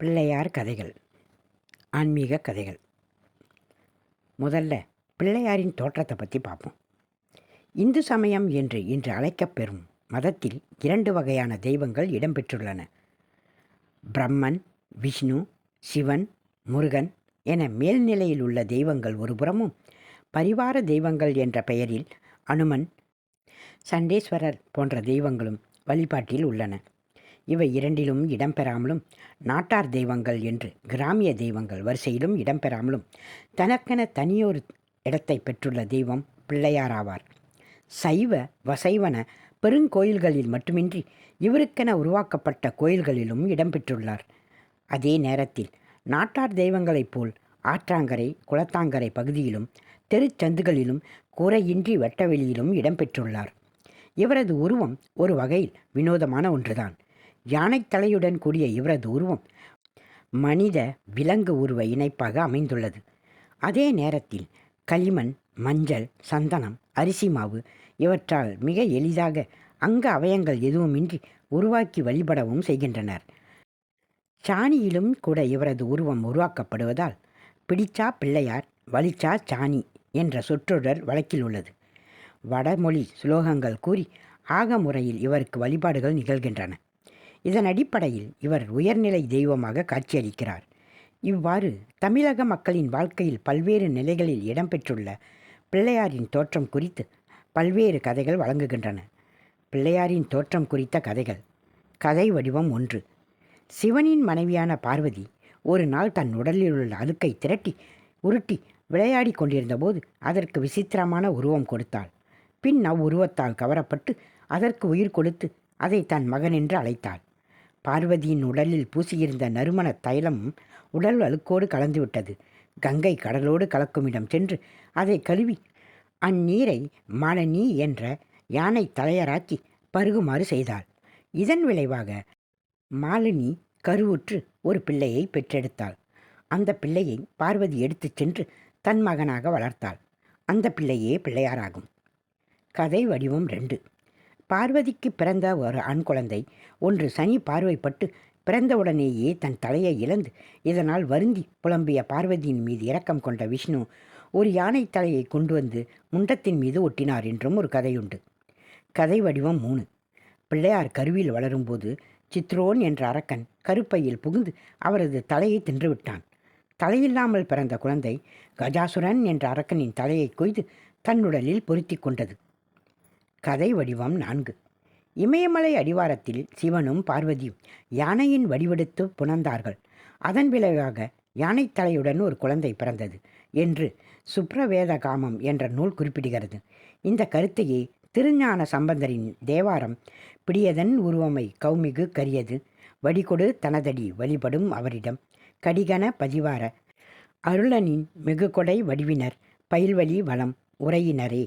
பிள்ளையார் கதைகள் ஆன்மீக கதைகள். முதல்ல பிள்ளையாரின் தோற்றத்தை பற்றி பார்ப்போம். இந்து சமயம் என்று இன்று அழைக்கப்பெறும் மதத்தில் இரண்டு வகையான தெய்வங்கள் இடம்பெற்றுள்ளன. பிரம்மன் விஷ்ணு சிவன் முருகன் என மேல்நிலையில் உள்ள தெய்வங்கள் ஒருபுறமும் பரிவார தெய்வங்கள் என்ற பெயரில் அனுமன் சண்டேஸ்வரர் போன்ற தெய்வங்களும் வழிபாட்டில் உள்ளன. இவை இரண்டிலும் இடம்பெறாமலும் நாட்டார் தெய்வங்கள் என்று கிராமிய தெய்வங்கள் வரிசையிலும் இடம்பெறாமலும் தனக்கென தனியொரு இடத்தை பெற்றுள்ள தெய்வம் பிள்ளையாராவார். சைவ வசைவன பெருங்கோயில்களில் மட்டுமின்றி இவருக்கென உருவாக்கப்பட்ட கோயில்களிலும் இடம்பெற்றுள்ளார். அதே நேரத்தில் நாட்டார் தெய்வங்களைப் போல் ஆற்றாங்கரை குளத்தாங்கரை பகுதியிலும் தெருச்சந்துகளிலும் குறையின்றி வெட்டவெளியிலும் இடம்பெற்றுள்ளார். இவரது உருவம் ஒரு வகையில் வினோதமான ஒன்றுதான். யானைத்தலையுடன் கூடிய இவரது உருவம் மனித விலங்கு உருவ இணைப்பாக அமைந்துள்ளது. அதே நேரத்தில் களிமண் மஞ்சள் சந்தனம் அரிசி மாவு இவற்றால் மிக எளிதாக அங்க அவயங்கள் எதுவுமின்றி உருவாக்கி வழிபடவும் செய்கின்றனர். சாணியிலும் கூட இவரது உருவம் உருவாக்கப்படுவதால் பிடிச்சா பிள்ளையார் வலிச்சா சாணி என்ற சொற்றொடர் வழக்கில் உள்ளது. வடமொழி சுலோகங்கள் கூறி ஆக முறையில் இவருக்கு வழிபாடுகள் நிகழ்கின்றன. இதன் அடிப்படையில் இவர் உயர்நிலை தெய்வமாக காட்சியளிக்கிறார். இவ்வாறு தமிழக மக்களின் வாழ்க்கையில் பல்வேறு நிலைகளில் இடம்பெற்றுள்ள பிள்ளையாரின் தோற்றம் குறித்து பல்வேறு கதைகள் வழங்குகின்றன. பிள்ளையாரின் தோற்றம் குறித்த கதைகள். கதை வடிவம் ஒன்று. சிவனின் மனைவியான பார்வதி ஒரு நாள் தன் உடலில் உள்ள அழுக்கை திரட்டி உருட்டி விளையாடி கொண்டிருந்தபோது அதற்கு விசித்திரமான உருவம் கொடுத்தாள். பின் அவ்வுருவத்தால் கவரப்பட்டு அதற்கு உயிர் கொடுத்து அதை தன் மகன் என்று அழைத்தாள். பார்வதியின் உடலில் பூசியிருந்த நறுமண தைலம் உடல் அழுக்கோடு கலந்துவிட்டது. கங்கை கடலோடு கலக்குமிடம் சென்று அதை கழுவி அந்நீரை மாலனி என்ற யானை தலையராக்கி பருகுமாறு செய்தாள். இதன் விளைவாக மாலினி கருவுற்று ஒரு பிள்ளையை பெற்றெடுத்தாள். அந்த பிள்ளையை பார்வதி எடுத்துச் சென்று தன் மகனாக வளர்த்தாள். அந்த பிள்ளையே பிள்ளையாராகும். கதை வடிவம் ரெண்டு. பார்வதிக்கு பிறந்த ஒரு ஆண் குழந்தை. ஒன்று சனி பார்வைப்பட்டு பிறந்தவுடனேயே தன் தலையை இழந்து இதனால் வருந்தி புலம்பிய பார்வதியின் மீது இரக்கம் கொண்ட விஷ்ணு ஒரு யானை தலையை கொண்டு வந்து முண்டத்தின் மீது ஒட்டினார் என்றும் ஒரு கதையுண்டு. கதை வடிவம் மூணு. பிள்ளையார் கருவில் வளரும்போது சித்ரோன் என்ற அரக்கன் கருப்பையில் புகுந்து அவரது தலையை தின்றுவிட்டான். தலையில்லாமல் பிறந்த குழந்தை கஜாசுரன் என்ற அரக்கனின் தலையை கொய்து தன்னுடலில் பொருத்தி கொண்டது. கதை வடிவம் நான்கு. இமயமலை அடிவாரத்தில் சிவனும் பார்வதியும் யானையின் வடிவெடுத்து புணர்ந்தார்கள். அதன் விளைவாக யானை தலையுடன் ஒரு குழந்தை பிறந்தது என்று சுப்ரவேத காமம் என்ற நூல் குறிப்பிடுகிறது. இந்த கருத்தையே திருஞான சம்பந்தரின் தேவாரம் பிடியதன் உருவமை கௌமிகு கரியது வடிகொடு தனதடி வழிபடும் அவரிடம் கடிகன பதிவார அருளனின் மிகுகொடை வடிவினர் பயில்வழி வளம் உரையினரே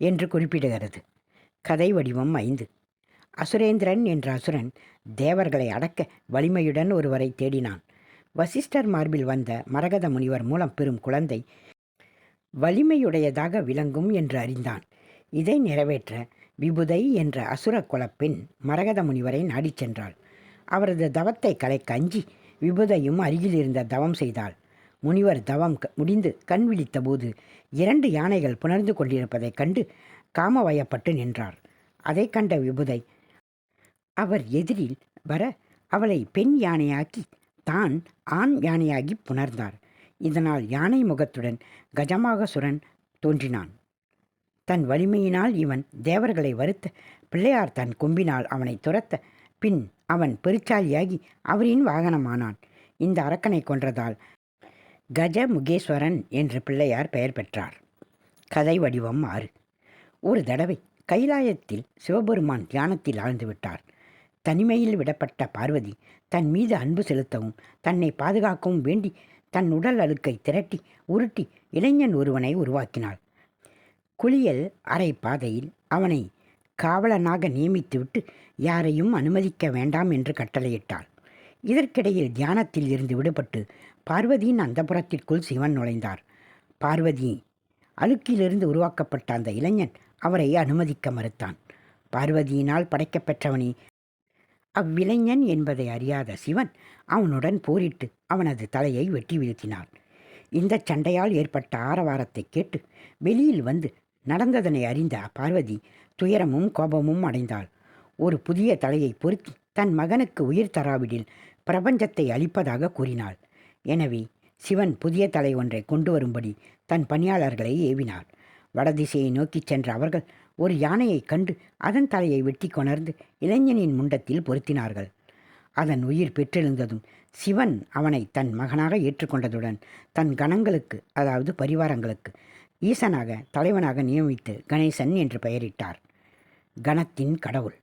என்று குறிப்பிடுகிறது. கதை வடிவம் ஐந்து. அசுரேந்திரன் என்ற அசுரன் தேவர்களை அடக்க வலிமையுடன் ஒருவரை தேடினான். வசிஷ்டர் மார்பில் வந்த மரகத முனிவர் மூலம் பெறும் குழந்தை வலிமையுடையதாக விளங்கும் என்று அறிந்தான். இதை நிறைவேற்ற விபுதை என்ற அசுர குலப்பெண் மரகத முனிவரை நாடிச் சென்றாள். அவரது தவத்தை கலைக்க அஞ்சி விபுதையும் அருகில் இருந்த தவம் செய்தாள். முனிவர் தவம் முடிந்து கண் விழித்தபோது இரண்டு யானைகள் புணர்ந்து கொண்டிருப்பதைக் கண்டு காமவயப்பட்டு நின்றார். அதை கண்ட விபுதை அவர் எதிரில் வர அவளை பெண் யானையாக்கி தான் ஆண் யானையாகி புணர்ந்தார். இதனால் யானை முகத்துடன் கஜமாகசுரன் தோன்றினான். தன் வலிமையினால் இவன் தேவர்களை வருத்த பிள்ளையார் தன் கொம்பினால் அவனை துரத்த பின் அவன் பெருச்சாலியாகி அவரின் வாகனமானான். இந்த அரக்கனை கொன்றதால் கஜ முகேஸ்வரன் என்று பிள்ளையார் பெயர் பெற்றார். கதை வடிவம் ஆறு. ஒரு தடவை கைலாயத்தில் சிவபெருமான் தியானத்தில் ஆழ்ந்து விட்டார். தனிமையில் விடப்பட்ட பார்வதி தன் மீது அன்பு செலுத்தவும் தன்னை பாதுகாக்கவும் வேண்டி தன் உடல் அழுக்கை திரட்டி உருட்டி இளைஞன் ஒருவனை உருவாக்கினாள். குளியல் அரை பாதையில் அவனை காவலனாக நியமித்துவிட்டு யாரையும் அனுமதிக்க வேண்டாம் என்று கட்டளையிட்டாள். இதற்கிடையில் தியானத்தில் இருந்து விடுபட்டு பார்வதியின் அந்தபுரத்திற்குள் சிவன் நுழைந்தார். பார்வதி அழுக்கிலிருந்து உருவாக்கப்பட்ட அந்த இளைஞன் அவரை அனுமதிக்க மறுத்தான். பார்வதியினால் படைக்கப்பெற்றவனே. அவ்விளைஞன் என்பதை அறியாத சிவன் அவனுடன் போரிட்டு அவனது தலையை வெட்டி வீழ்த்தினார் இந்த சண்டையால் ஏற்பட்ட ஆரவாரத்தை கேட்டு வெளியில் வந்து நடந்ததனை அறிந்த பார்வதி துயரமும் கோபமும் அடைந்தாள். ஒரு புதிய தலையை பொருத்தி தன் மகனுக்கு உயிர் தராவிடில் பிரபஞ்சத்தை அளிப்பதாக கூறினாள். எனவே சிவன் புதிய தலை ஒன்றை கொண்டு வரும்படி தன் பணியாளர்களை ஏவினார். வடதிசையை நோக்கிச் சென்ற அவர்கள் ஒரு யானையைக் கண்டு அதன் தலையை வெட்டி கொணர்ந்து இளைஞனின் முண்டத்தில் பொருத்தினார்கள். அதன் உயிர் பெற்றெழுந்ததும் சிவன் அவனை தன் மகனாக ஏற்றுக்கொண்டதுடன் தன் கணங்களுக்கு அதாவது பரிவாரங்களுக்கு ஈசனாக தலைவனாக நியமித்து கணேசன் என்று பெயரிட்டார். கணத்தின் கடவுள்.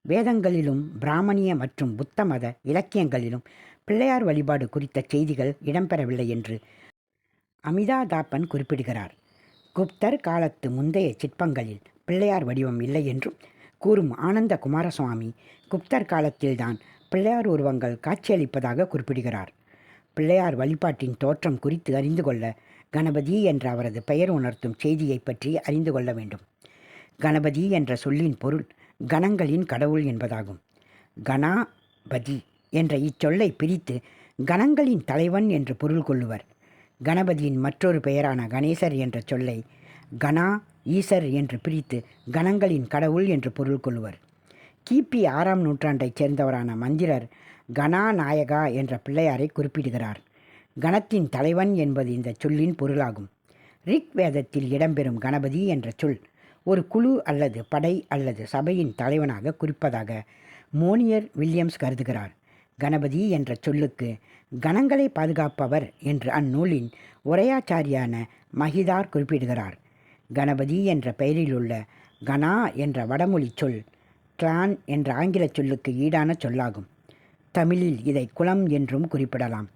வேதங்களிலும் பிராமணிய மற்றும் புத்த மத இலக்கியங்களிலும் பிள்ளையார் வழிபாடு குறித்த செய்திகள் இடம்பெறவில்லை என்று அமிதாதாப்பன் குறிப்பிடுகிறார். குப்தர் காலத்து முந்தைய சிற்பங்களில் பிள்ளையார் வடிவம் இல்லை என்றும் கூறும் ஆனந்த குமாரசுவாமி குப்தர் காலத்தில்தான் பிள்ளையார் உருவங்கள் காட்சியளிப்பதாக குறிப்பிடுகிறார். பிள்ளையார் வழிபாட்டின் தோற்றம் குறித்து அறிந்து கொள்ள கணபதி என்ற அவரது பெயர் உணர்த்தும் செய்தியை பற்றி அறிந்து கொள்ள வேண்டும். கணபதி என்ற சொல்லின் பொருள் கணங்களின் கடவுள் என்பதாகும். கணாபதி என்ற இச்சொல்லை பிரித்து கணங்களின் தலைவன் என்று பொருள் கொள்ளுவர். கணபதியின் மற்றொரு பெயரான கணேசர் என்ற சொல்லை கணா ஈசர் என்று பிரித்து கணங்களின் கடவுள் என்று பொருள் கொள்வர். கிபி ஆறாம் நூற்றாண்டைச் சேர்ந்தவரான மந்திரர் கணாநாயகா என்ற பிள்ளையாரை குறிப்பிடுகிறார். கணத்தின் தலைவன் என்பது இந்த சொல்லின் பொருளாகும். ரிக் வேதத்தில் இடம்பெறும் கணபதி என்ற சொல் ஒரு குழு அல்லது படை அல்லது சபையின் தலைவனாக குறிப்பதாக மோனியர் வில்லியம்ஸ் கருதுகிறார். கணபதி என்ற சொல்லுக்கு கணங்களை பாதுகாப்பவர் என்று அந்நூலின் உரையாச்சாரியான மகிதார் குறிப்பிடுகிறார். கணபதி என்ற பெயரிலுள்ள கணா என்ற வடமொழி சொல் கிளான் என்ற ஆங்கில சொல்லுக்கு ஈடான சொல்லாகும். தமிழில் இதை குலம் என்றும் குறிப்பிடலாம்.